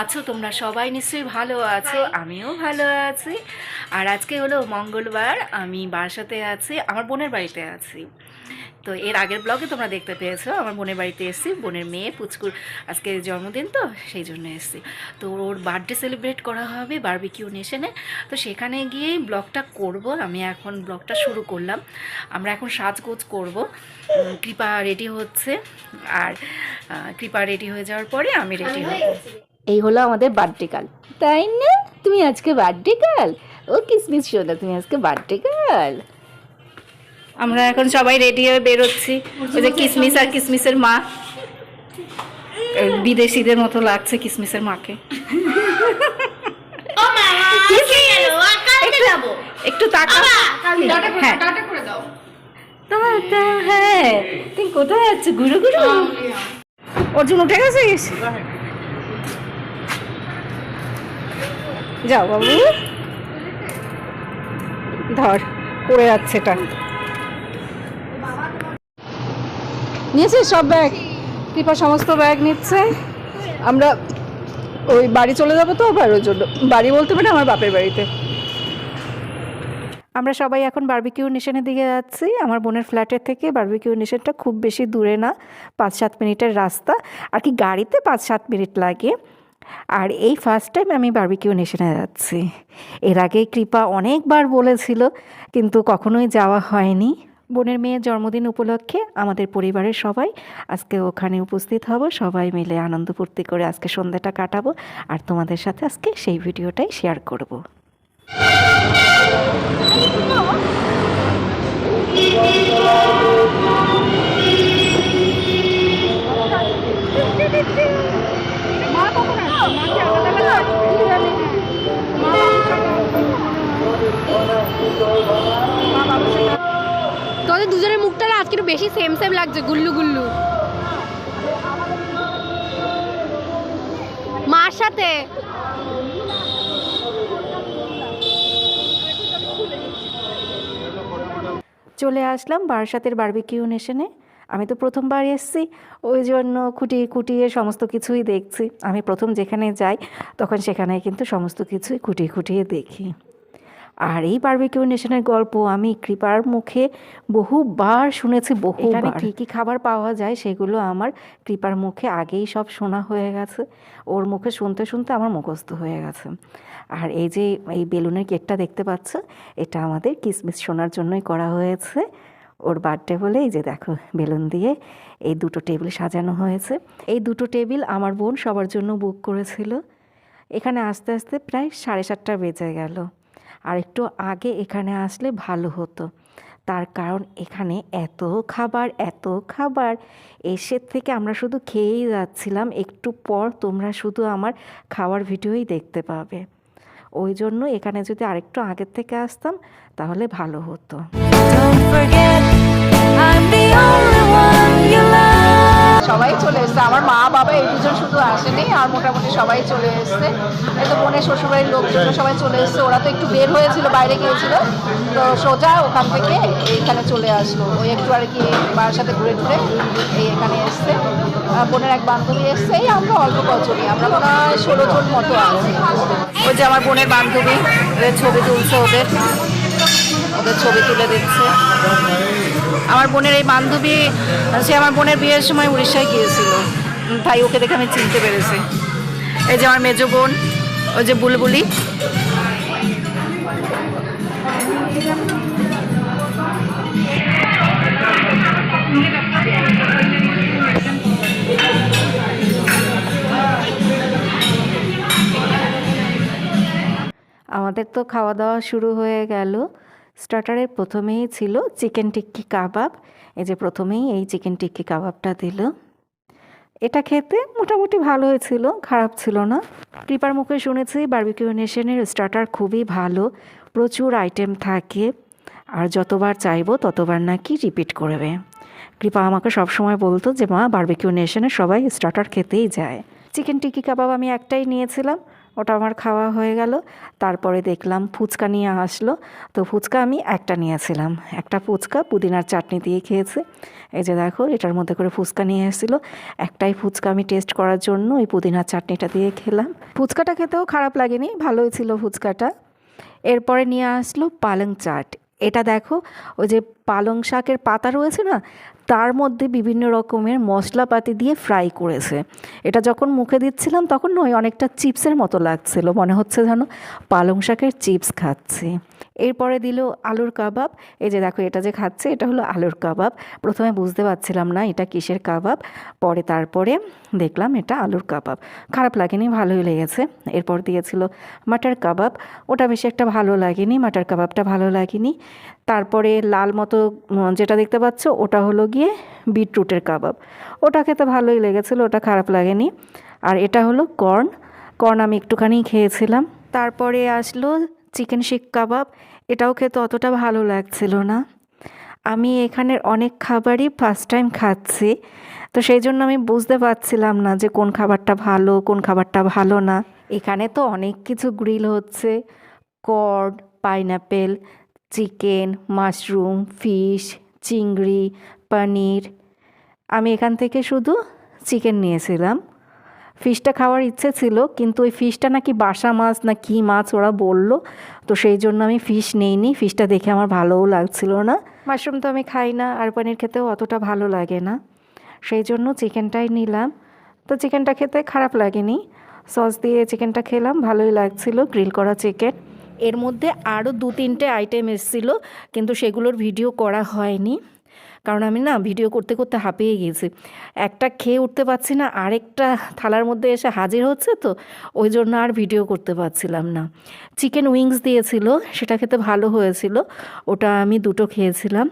আছো তোমরা সবাই নিশ্চয়ই ভালো আছো আমিও ভালো আছি। আর আজকে হলো মঙ্গলবার আমি বাসাতে আছি আমার বোনের বাড়িতে আছি। তো এর আগের ব্লগে তোমরা দেখতে পেয়েছ আমার বোনের বাড়িতে এসেছি বোনের মেয়ে পুচকুর আজকে জন্মদিন তো সেই জন্য এসেছি। তো ওর বার্থডে সেলিব্রেট করা হবে বারবিকিউ নেশনে তো সেখানে গিয়েই ব্লগটা করব আমি এখন ব্লগটা শুরু করলাম। আমরা এখন সাজগোজ করব। কৃপা রেডি হচ্ছে। আর কৃপা রেডি হয়ে যাওয়ার পরে আমি রেডি হব। এই হলো আমাদের বার্থডে কাল তাই না? তুমি আজকে বার্থডে কাল ও কিসমিস শোনা তুমি আজকে বার্থডে কাল আমরা এখন সবাই রেডি হয়ে বেরোচ্ছি। ওই যে কিসমিস আর কিসমিসের মা। বিদেশিদের মতো লাগছে কিসমিসের মাকে। একটু- তাকা হ্যাঁ। হ্যাঁ। তুমি কোথায় যাচ্ছ ঘুরু ঘুরু। অর্জুন উঠে গেছিস যাও বাবু। ধর, পড়ে যাচ্ছে এটা। নিয়েছিস সব ব্যাগ? কৃপা সমস্ত ব্যাগ নিচ্ছে। আমরা ওই বাড়ি চলে যাব তো আবার, ওই জন্য। বাড়ি বলতে পারে আমার বাপের বাড়িতে। আমরা সবাই এখন বারবিকিউ নেশনের দিকে যাচ্ছি। আমার বোনের ফ্ল্যাটের থেকে বারবিকিউ নেশনটা খুব বেশি দূরে না, পাঁচ সাত মিনিটের রাস্তা। আর কি গাড়িতে পাঁচ সাত মিনিট লাগে। আর এই ফার্স্ট টাইম আমি বারবিকিউ নেশনে যাচ্ছি। এর আগে কৃপা অনেকবার বলেছিল, কিন্তু কখনোই যাওয়া হয়নি। বোনের মেয়ের জন্মদিন উপলক্ষে আমাদের পরিবারের সবাই আজকে ওখানে উপস্থিত হব। সবাই মিলে আনন্দ ফুর্তি করে আজকে সন্ধ্যাটা কাটাবো। আর তোমাদের সাথে আজকে সেই ভিডিওটাই শেয়ার করব। তোদের দুজনের মুখটা আজকে একটু বেশি সেম সেম লাগছে, গুল্লু গুল্লু। মার সাথে। চলে আসলাম বারাসাতের বারবিকিউ নেশনে আমি তো প্রথমবার এসেছি, ওই জন্য খুঁটিয়ে খুঁটিয়ে সমস্ত কিছুই দেখছি। আমি প্রথম যেখানে যাই, তখন সেখানে কিন্তু সমস্ত কিছুই খুঁটিয়ে খুঁটিয়ে দেখি। আর এই বারবিকিউ নেশনের গল্প আমি কৃপার মুখে বহুবার শুনেছি বহু এখানে কী কী খাবার পাওয়া যায় সেগুলো আমার কৃপার মুখে আগেই সব শোনা হয়ে গেছে। ওর মুখে শুনতে শুনতে আমার মুখস্থ হয়ে গেছে। আর এই যে এই বেলুনের কেকটা দেখতে পাচ্ছ, এটা আমাদের কিসমিস শোনার জন্যই করা হয়েছে। ওর বার্থডে বলে এই যে দেখো, বেলুন দিয়ে এই দুটো টেবিল সাজানো হয়েছে। এই দুটো টেবিল আমার বোন সবার জন্য বুক করেছিল। এখানে আস্তে আস্তে প্রায় সাড়ে সাতটা বেজে গেল। আর একটু আগে এখানে আসলে ভালো হতো। তার কারণ এখানে এত খাবার এত খাবার। এসের থেকে আমরা শুধু খেয়েই যাচ্ছিলাম একটু পর তোমরা শুধু আমার খাওয়ার ভিডিওই দেখতে পাবে। ওই জন্য এখানে যদি আরেকটু আগের থেকে আসতাম তাহলে ভালো হতো। Don't forget, I'm the only one you love. সবাই চলে এসছে। আমার মা, বাবা এই দুজন শুধু আসেনি, আর মোটামুটি সবাই চলে এসছে। এই তো বোনের শ্বশুরবাড়ির লোকজন সবাই চলে এসছে। ওরা তো একটু বের হয়েছিল, বাইরে গিয়েছিল। তো সোজা ওখান থেকে এইখানে চলে আসলো। ওই একটু আর কি মার সাথে ঘুরে ঘুরে এই এখানে এসছে। বোনের এক বান্ধবী এসছে। এই আমরা অল্প কজনই। আমরা মনে হয় ষোলো জন মতো আছি। ওই যে আমার বোনের বান্ধবী ছবি তুলছে ওদের। ওদের ছবি তুলে দিচ্ছে। আমার বোনের এই বান্ধবী, সে আমার বোনের বিয়ের সময় উড়িষ্যায় গিয়েছিল। তাই ওকে দেখে আমি চিনতে পেরেছি। এই যে আমার মেজো বোন, ওই যে বুলবুলি। আমাদের তো খাওয়া দাওয়া শুরু হয়ে গেল। স্টার্টারের প্রথমেই ছিল চিকেন টিক্কি কাবাব এই যে প্রথমেই এই চিকেন টিক্কি কাবাবটা দিল। এটা খেতে মোটামুটি ভালো হয়েছিল, খারাপ ছিল না। কৃপার মুখে শুনেছি বার্বিকিউ নেশনের স্টার্টার খুবই ভালো, প্রচুর আইটেম থাকে। আর যতবার চাইব ততবার নাকি রিপিট করবে। কৃপা আমাকে সবসময় বলতো যে, মা বার্বিকিউ নেশনে সবাই স্টার্টার খেতেই যায়। চিকেন টিক্কি কাবাব আমি একটাই নিয়েছিলাম। ওটা আমার খাওয়া হয়ে গেল। তারপরে দেখলাম ফুচকা নিয়ে আসলো। তো ফুচকা আমি একটা নিয়েছিলাম। একটা ফুচকা পুদিনার চাটনি দিয়ে খেয়েছে। এই যে দেখো, এটার মধ্যে করে ফুচকা নিয়ে এসেছিল। একটাই ফুচকা আমি টেস্ট করার জন্য ওই পুদিনার চাটনিটা দিয়ে খেলাম। ফুচকাটা খেতেও খারাপ লাগেনি, ভালোই ছিল ফুচকাটা। এরপরে নিয়ে আসলো পালং চাট। এটা দেখো, ওই যে পালং শাকের পাতা রয়েছে না তার মধ্যে বিভিন্ন রকমের মশলাপাতি দিয়ে ফ্রাই করেছে। এটা যখন মুখে দিচ্ছিলাম তখন নয় অনেকটা চিপসের মতো লাগছিল। মনে হচ্ছে যেন পালং শাকের চিপস খাচ্ছি। এরপরে দিল আলুর কাবাব। এই যে দেখো এটা যে খাচ্ছে, এটা হলো আলুর কাবাব। প্রথমে বুঝতে পারছিলাম না এটা কিসের কাবাব। পরে তারপরে দেখলাম এটা আলুর কাবাব। খারাপ লাগেনি, ভালোই লেগেছে। এরপর দিয়েছিল মাটার কাবাব। ওটা বেশি একটা ভালো লাগেনি, মাটার কাবাবটা ভালো লাগেনি। তারপরে লাল মতো যেটা দেখতে পাচ্ছ, ওটা হলো গিয়ে বিটরুটের কাবাব। ওটা খেতে ভালোই লেগেছিলো, ওটা খারাপ লাগেনি। আর এটা হলো কর্ন। কর্ন আমি একটুখানি খেয়েছিলাম। তারপরে আসলো চিকেন শিক কাবাব, এটাও খেতে অতটা ভালো লাগছিল না। আমি এখানের অনেক খাবারই ফার্স্ট টাইম খাচ্ছি, তো সেই জন্য আমি বুঝতে পারছিলাম না যে কোন খাবারটা ভালো, কোন খাবারটা ভালো না। এখানে তো অনেক কিছু গ্রিল হচ্ছে কর্ড পাইনাপেল চিকেন মাশরুম ফিশ চিংড়ি পনির আমি এখান থেকে শুধু চিকেন নিয়েছিলাম। ফিশটা খাওয়ার ইচ্ছে ছিল, কিন্তু ওই ফিশটা নাকি বাসা মাছ না কী মাছ ওরা বলল। তো সেই জন্য আমি ফিশ নেইনি, ফিশটা দেখে আমার ভালোও লাগছিল না। মাশরুম তো আমি খাই না, আর পানির খেতেও অতটা ভালো লাগে না। সেই জন্য চিকেনটাই নিলাম। তো চিকেনটা খেতে খারাপ লাগেনি। সস দিয়ে চিকেনটা খেলাম, ভালোই লাগছিল, গ্রিল করা চিকেন। এর মধ্যে আরও দু তিনটে আইটেম এসেছিল, কিন্তু সেগুলোর ভিডিও করা হয়নি। কারণ আমি না ভিডিও করতে করতে হাঁপিয়ে গিয়েছি। একটা খেয়ে উঠতে পারছি না, আরেকটা থালার মধ্যে এসে হাজির হচ্ছে তো, ওই জন্য আর ভিডিও করতে পারছিলাম না। চিকেন উইংস দিয়েছিল, সেটা খেতে ভালো হয়েছিল, ওটা আমি দুটো খেয়েছিলাম।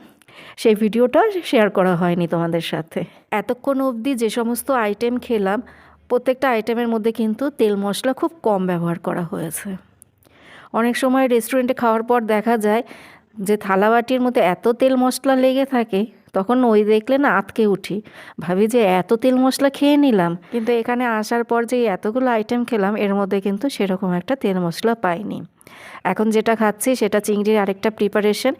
সেই ভিডিওটা শেয়ার করা হয়নি তোমাদের সাথে। এতক্ষণ অবধি যে সমস্ত আইটেম খেলাম, প্রত্যেকটা আইটেমের মধ্যে কিন্তু তেল মশলা খুব কম ব্যবহার করা হয়েছে। অনেক সময় রেস্টুরেন্টে খাওয়ার পর দেখা যায় যে থালাবাটির মধ্যে এত তেল মশলা লেগে থাকে তখন ওই দেখলে না আতকে উঠি। ভাবি যে এত তেল মশলা খেয়ে নিলাম। কিন্তু এখানে আসার পর যে এতগুলো আইটেম খেলাম, এর মধ্যে কিন্তু সেরকম একটা তেল মশলা পাইনি। এখন যেটা খাচ্ছি সেটা চিংড়ির আরেকটা প্রিপারেশন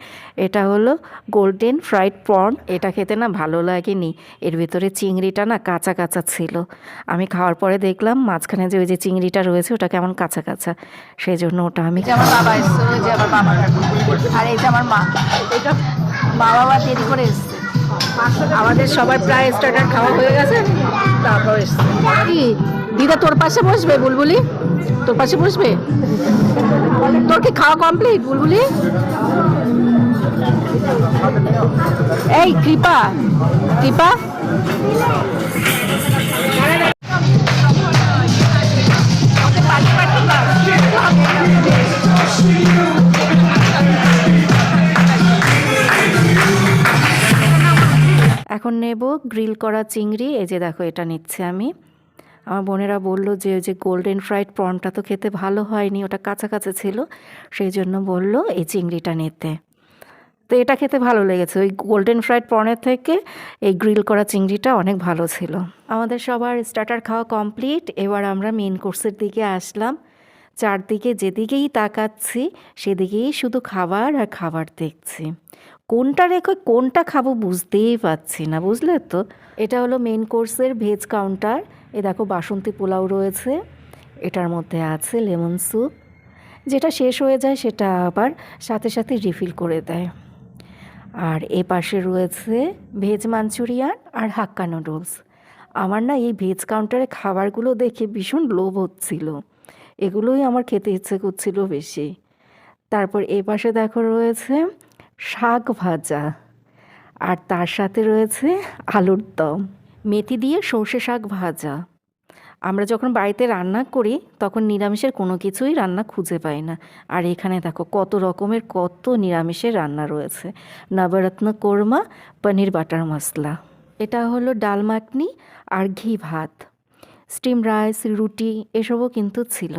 এটা হলো গোল্ডেন ফ্রাইড প্রন এটা খেতে না ভালো লাগেনি। এর ভিতরে চিংড়িটা না কাঁচা কাঁচা ছিল। আমি খাওয়ার পরে দেখলাম মাঝখানে যে ওই যে চিংড়িটা রয়েছে, ওটা কেমন কাঁচা কাঁচা। সেই জন্য ওটা আমি আমার বাবা এসছে যে আমার বাবা। আর এই যে আমার মা, এটা মা বাবা দেরি করে এসছে। আমাদের সবার প্রায় স্টার্টার খাওয়া হয়ে গেছে, তারপর কি? দিদা তোর পাশে বসবে, বুলবুলি? তোর পাশে বসবে? তোর কি খাওয়া কমপ্লিট বুলবুলি? এই, কৃপা কৃপা। নেব, গ্রিল করা চিংড়ি, এই যে দেখো এটা নিচ্ছে আমি। আমার বোনেরা বলল যে ওই যে গোল্ডেন ফ্রাইড প্রনটা তো খেতে ভালো হয়নি, ওটা কাঁচা ছিল, সেই জন্য বলল এই চিংড়িটা নিতে। তো এটা খেতে ভালো লেগেছে, ওই গোল্ডেন ফ্রাইড প্রনের থেকে এই গ্রিল করা চিংড়িটা অনেক ভালো ছিল। আমাদের সবার স্টার্টার খাওয়া কমপ্লিট এবার আমরা মেন কোর্সের দিকে আসলাম। চারদিকে যেদিকেই তাকাচ্ছি, সেদিকেই শুধু খাবার আর খাবার দেখছি। কোনটা রেখে কোনটা খাব বুঝতেই পারছি না, বুঝলে তো? এটা হলো মেন কোর্সের ভেজ কাউন্টার এ দেখো বাসন্তী পোলাও রয়েছে। এটার মধ্যে আছে লেমন স্যুপ যেটা শেষ হয়ে যায়, সেটা আবার সাথে সাথে রিফিল করে দেয়। আর এ পাশে রয়েছে ভেজ মাঞ্চুরিয়ান আর হাক্কা নুডলস আমার না এই ভেজ কাউন্টারে খাবারগুলো দেখে ভীষণ লোভ হচ্ছিল। এগুলোই আমার খেতে ইচ্ছে করছিল বেশি। তারপর এ পাশে দেখো রয়েছে শাক ভাজা আর তার সাথে রয়েছে আলুর দম। মেথি দিয়ে সর্ষে শাক ভাজা। আমরা যখন বাড়িতে রান্না করি, তখন নিরামিষের কোনো কিছুই রান্না খুঁজে পাই না। আর এখানে দেখো কত রকমের, কত নিরামিষের রান্না রয়েছে। নবরত্ন কোরমা, পনির বাটার মশলা। এটা হলো ডাল মাখনি আর ঘি ভাত। স্টিম রাইস, রুটি এসবও কিন্তু ছিল।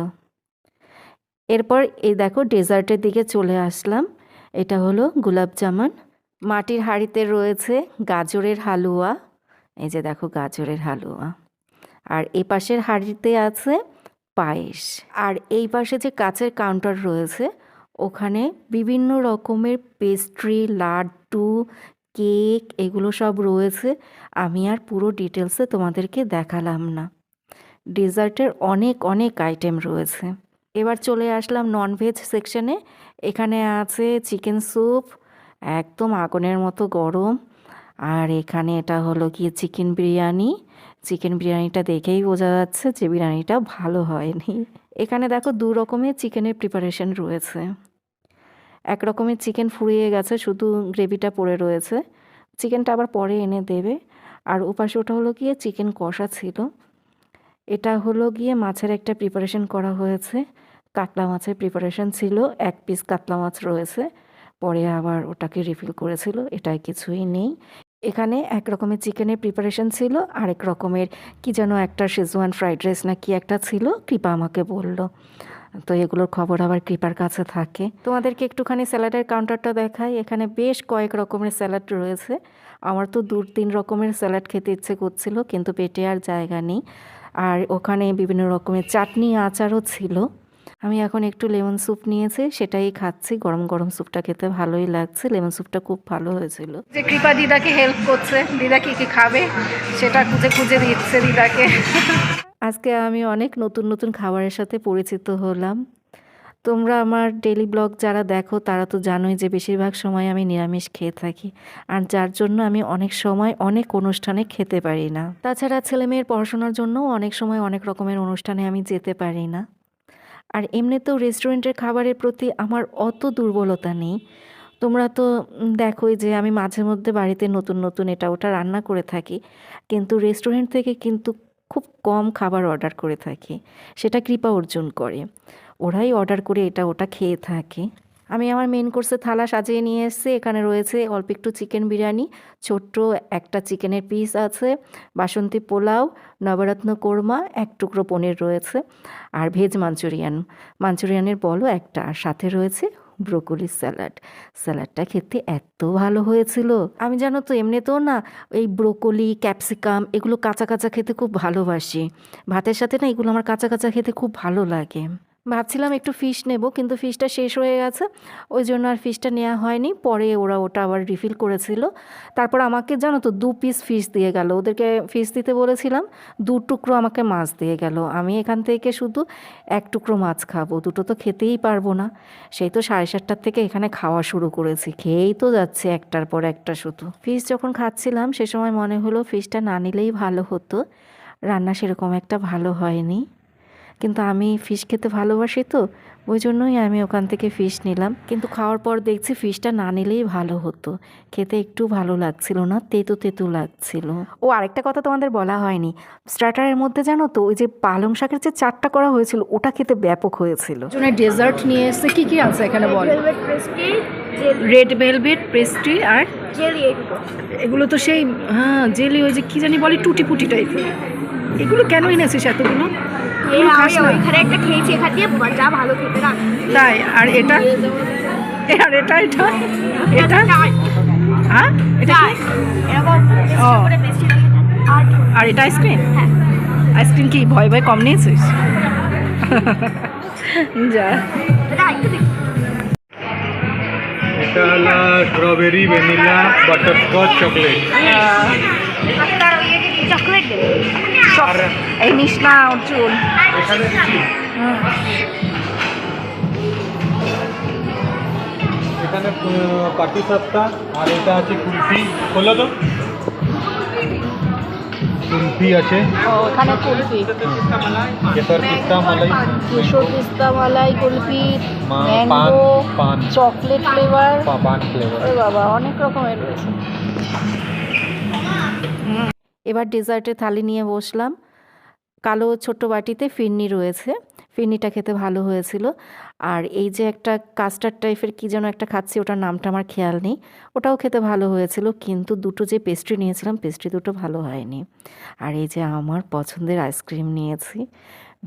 এরপর এই দেখো ডেজার্টের দিকে চলে আসলাম। এটা হলো গোলাপ জামুন। মাটির হাঁড়িতে রয়েছে গাজরের হালুয়া। এই যে দেখো গাজরের হালুয়া। আর এ পাশের হাঁড়িতে আছে পায়েস। আর এই পাশে যে কাচের কাউন্টার রয়েছে, ওখানে বিভিন্ন রকমের পেস্ট্রি, লাড্ডু, কেক এগুলো সব রয়েছে। আমি আর পুরো ডিটেলসে তোমাদেরকে দেখালাম না। ডেজার্টের অনেক অনেক আইটেম রয়েছে। এবার চলে আসলাম ননভেজ সেকশনে এখানে আছে চিকেন স্যুপ একদম আগুনের মতো গরম। আর এখানে এটা হলো গিয়ে চিকেন বিরিয়ানি। চিকেন বিরিয়ানিটা দেখেই বোঝা যাচ্ছে যে বিরিয়ানিটা ভালো হয়নি। এখানে দেখো দু রকমের চিকেনের প্রিপারেশন রয়েছে। এক রকমের চিকেন ফুরিয়ে গেছে, শুধু গ্রেভিটা পড়ে রয়েছে। চিকেনটা আবার পরে এনে দেবে। আর ওপাশে ওটা হলো গিয়ে চিকেন কষা ছিল। এটা হলো গিয়ে মাছের একটা প্রিপারেশন করা হয়েছে। কাতলা মাছের প্রিপারেশন ছিল, এক পিস কাতলা মাছ রয়েছে। পরে আবার ওটাকে রিফিল করেছিল, এটাই কিছুই নেই। এখানে এক রকমের চিকেনের প্রিপারেশন ছিল, আরেক রকমের কি যেন একটা শেজওয়ান ফ্রাইড রাইস না কি একটা ছিল, কৃপা আমাকে বলল। তো এগুলোর খবর আবার কৃপার কাছে থাকে। তোমাদেরকে একটুখানি স্যালাডের কাউন্টারটা দেখাই। এখানে বেশ কয়েক রকমের স্যালাড রয়েছে। আমার তো দু তিন রকমের স্যালাড খেতে ইচ্ছে করছিল, কিন্তু পেটে আর জায়গা নেই। আর ওখানে বিভিন্ন রকমের চাটনি আচারও ছিল। আমি এখন একটু লেমন স্যুপ নিয়েছি সেটাই খাচ্ছি। গরম গরম স্যুপটা খেতে ভালোই লাগছে। লেমন স্যুপটা খুব ভালো হয়েছিল। যে কৃপা দিদাকে হেল্প করছে দিদা কি কি খাবে সেটা খুঁজে খুঁজে দিচ্ছে দিদাকে। আজকে আমি অনেক নতুন নতুন খাবারের সাথে পরিচিত হলাম। তোমরা আমার ডেলি ব্লগ যারা দেখো, তারা তো জানোই যে বেশিরভাগ সময় আমি নিরামিষ খেয়ে থাকি। আর যার জন্য আমি অনেক সময় অনেক অনুষ্ঠানে খেতে পারি না। তাছাড়া ছেলে মেয়ের পড়াশোনার জন্যও অনেক সময় অনেক রকমের অনুষ্ঠানে আমি যেতে পারি না। আর এমনিতেও রেস্টুরেন্টের খাবারের প্রতি আমার অত দুর্বলতা নেই। তোমরা তো দেখোই যে আমি মাঝে মধ্যে বাড়িতে নতুন নতুন এটা ওটা রান্না করে থাকি। কিন্তু রেস্টুরেন্ট থেকে কিন্তু খুব কম খাবার অর্ডার করে থাকি। সেটা কৃপা অর্জন করে। ওরাই অর্ডার করে এটা ওটা খেয়ে থাকে। আমি আমার মেন কোর্সে থালা সাজিয়ে নিয়ে এসেছি, এখানে রয়েছে অল্প একটু চিকেন বিরিয়ানি, ছোট্ট একটা চিকেনের পিস আছে, বাসন্তী পোলাও, নবরত্ন কোরমা, এক টুকরো পনির রয়েছে, আর ভেজ মাঞ্চুরিয়ান মাঞ্চুরিয়ানের বলও একটা, আর সাথে রয়েছে ব্রোকলি স্যালাড স্যালাডটা খেতে এত ভালো হয়েছিল। আমি জানো তো এমনিতেও না এই ব্রোকলি ক্যাপসিকাম এগুলো কাঁচা কাঁচা খেতে খুব ভালোবাসি। ভাতের সাথে না এগুলো আমার কাঁচা কাঁচা খেতে খুব ভালো লাগে। ভাবছিলাম একটু ফিশ নেব, কিন্তু ফিশটা শেষ হয়ে গেছে। ওই জন্য আর ফিশটা নেওয়া হয়নি। পরে ওরা ওটা আবার রিফিল করেছিল। তারপর আমাকে জানো তো, দু পিস ফিশ দিয়ে গেল। ওদেরকে ফিশ দিতে বলেছিলাম, দু টুকরো আমাকে মাছ দিয়ে গেল। আমি এখান থেকে শুধু এক টুকরো মাছ খাব, দুটো তো খেতেই পারব না। সেই তো সাড়ে সাতটার থেকে এখানে খাওয়া শুরু করেছি। খেয়েই তো যাচ্ছে একটার পর একটা শুধু। ফিশ যখন খাচ্ছিলাম, সে সময় মনে হলো ফিশটা না নিলেই ভালো হতো। রান্না সেরকম একটা ভালো হয়নি। কিন্তু আমি ফিশ খেতে ভালোবাসি তো ওই জন্যই আমি ওখান থেকে ফিশ নিলাম। কিন্তু খাওয়ার পর দেখছি ফিশটা না নিলেই ভালো হতো। খেতে একটু ভালো লাগছিল না তেতো তেতো লাগছিল। ও আরেকটা কথা তোমাদের বলা হয়নি। স্টার্টারের মধ্যে জানো তো ওই যে পালং শাকের যে চারটা করা হয়েছিল ওটা খেতে ব্যাপক হয়েছিল। ডেজার্ট নিয়ে এসছে কি কি আছে এখানে বল? রেড ভেলভেট পেস্ট্রি আর জেলি এগুলো। তো সেই হ্যাঁ জেলি ওই যে কি জানি বলে টুটি পুটি টাইপের এগুলো কেন এনেছিস এতগুলো। ওইখানে একটা খেয়েছি এখান দিয়ে যা ভালো খেতে না তাই আর এটা? আর এটা এটা? এটা? হ্যাঁ? এটা ও। আর আর এটা আইসক্রিম হ্যাঁ। আইসক্রিম কি ভয় ভয় কম নিয়েছিস? যা। এটা হলো স্ট্রবেরি ভ্যানিলা বাটারস্কচ চকলেট এই নিস না অর্জুন এখানে পাটি সাপ্তা আর এটা আছে কুলফি। খোলো তো। কুলফি আছে। ও এখানে কুলফি। কেসর পিস্তা মালাই পিস্তা মালাই kulfi mango paan-. Chocolate flavour. Paan flavour. বাবা অনেক রকমের রয়েছে। এবার ডেজার্টের থালি নিয়ে বসলাম। কালো ছোট্ট বাটিতে ফিরনি রয়েছে। ফিরনিটা খেতে ভালো হয়েছিল। আর এই যে একটা কাস্টার্ড টাইপের কী যেন একটা খাচ্ছি, ওটার নামটা আমার খেয়াল নেই। ওটাও খেতে ভালো হয়েছিল, কিন্তু দুটো যে পেস্ট্রি নিয়েছিলাম পেস্ট্রি দুটো ভালো হয়নি। আর এই যে আমার পছন্দের আইসক্রিম নিয়েছি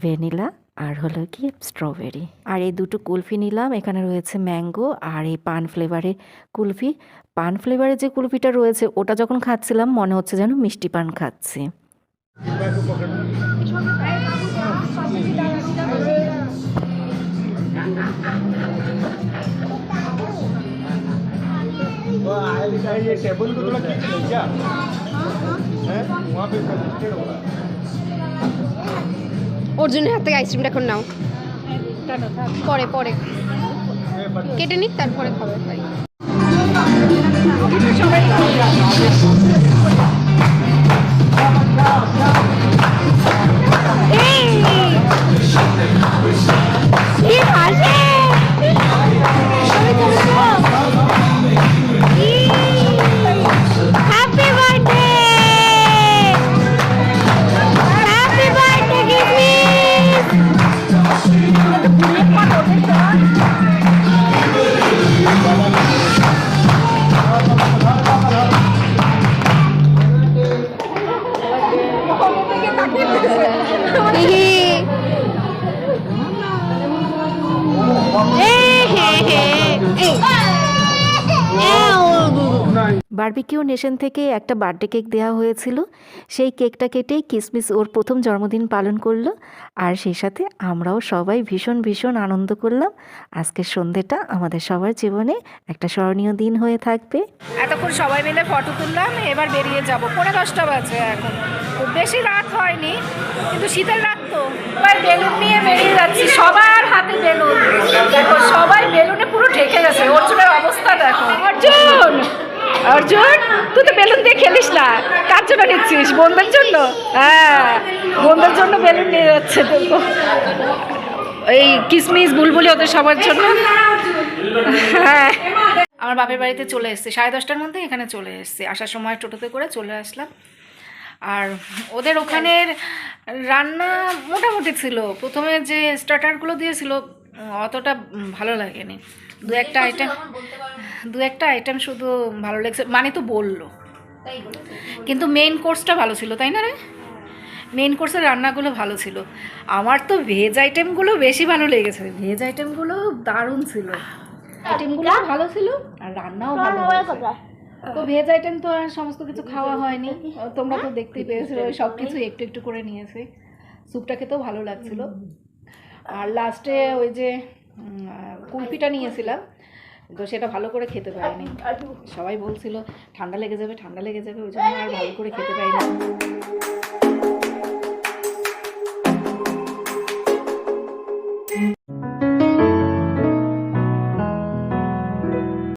ভ্যানিলা আর হলো কি স্ট্রবেরি আর এই দুটো কুলফি নিলাম এখানে রয়েছে ম্যাঙ্গো আর এই পান ফ্লেভারের কুলফি পান ফ্লেভারের যে কুলফিটা রয়েছে ওটা যখন খাচ্ছিলাম মনে হচ্ছে যেন মিষ্টি পান খাচ্ছি ये टेबल को थोड़ा खींच ले क्या है वहाँ पे सजेस्टेड होगा অর্জুনের হাত থেকে আইসক্রিমটা এখন নাও। পরে পরে। কেটে নিক তারপরে খাবে তাই Happy নেশন থেকে একটা বার্থডে কেক দেওয়া হয়েছিল। সেই কেকটা কেটেই কিসমিস ওর প্রথম জন্মদিন পালন করল। আর সেই সাথে আমরাও সবাই ভীষণ ভীষণ আনন্দ করলাম। আজকের সন্ধেটা আমাদের সবার জীবনে একটা স্মরণীয় দিন হয়ে থাকবে। এতক্ষণ সবাই মিলে ফটো তুললাম, এবার বেরিয়ে যাব। পনেরো দশটা বাজে এখন। বেশি রাত হয়নি, কিন্তু শীতের রাত তো। এবার বেলুন নিয়ে বেরিয়ে যাচ্ছি। সবার হাতে বেলুন। দেখো, সবাই বেলুনে পুরো ঢেকে গেছে। অর্জুনের অবস্থা দেখো। অর্জুন! অর্জুন, তুই তো বেলুন দিয়ে খেলিস না। কার জন্য নিচ্ছিস? বন্ধুর জন্য? হ্যাঁ বোনদের জন্য বেলুন নিয়ে যাচ্ছে তো। এই কিসমিস, বুলবুলি ওদের সবার জন্য। হ্যাঁ। আমার বাপের বাড়িতে চলে এসেছি। সাড়ে দশটার মধ্যে এখানে চলে এসেছি। আসার সময় টোটোতে করে চলে আসলাম। আর ওদের ওখানের রান্না মোটামুটি ছিল। প্রথমে যে স্টার্টারগুলো দিয়েছিল অতটা ভালো লাগেনি। দু একটা আইটেম দু একটা আইটেম শুধু ভালো লেগেছে। মানে তো বলল। কিন্তু মেইন কোর্সটা ভালো ছিল তাই না রে? মেইন কোর্সের রান্নাগুলো ভালো ছিল। আমার তো ভেজ আইটেমগুলো বেশি ভালো লেগেছে। ভেজ আইটেমগুলো দারুণ ছিল। আইটেমগুলো ভালো ছিল আর রান্নাও ভালো তো ভেজ আইটেম তো আর সমস্ত কিছু খাওয়া হয়নি। তোমরা তো দেখতেই পেয়েছ সব কিছু একটু একটু করে নিয়েছে। স্যুপটা খেতেও ভালো লাগছিল। আর লাস্টে ওই যে কুলফিটা নিয়েছিলাম। তো সেটা ভালো করে খেতে পারিনি। সবাই বলছিল ঠান্ডা লেগে যাবে ঠান্ডা লেগে যাবে ওই জন্য আর ভালো করে খেতে পারিনি।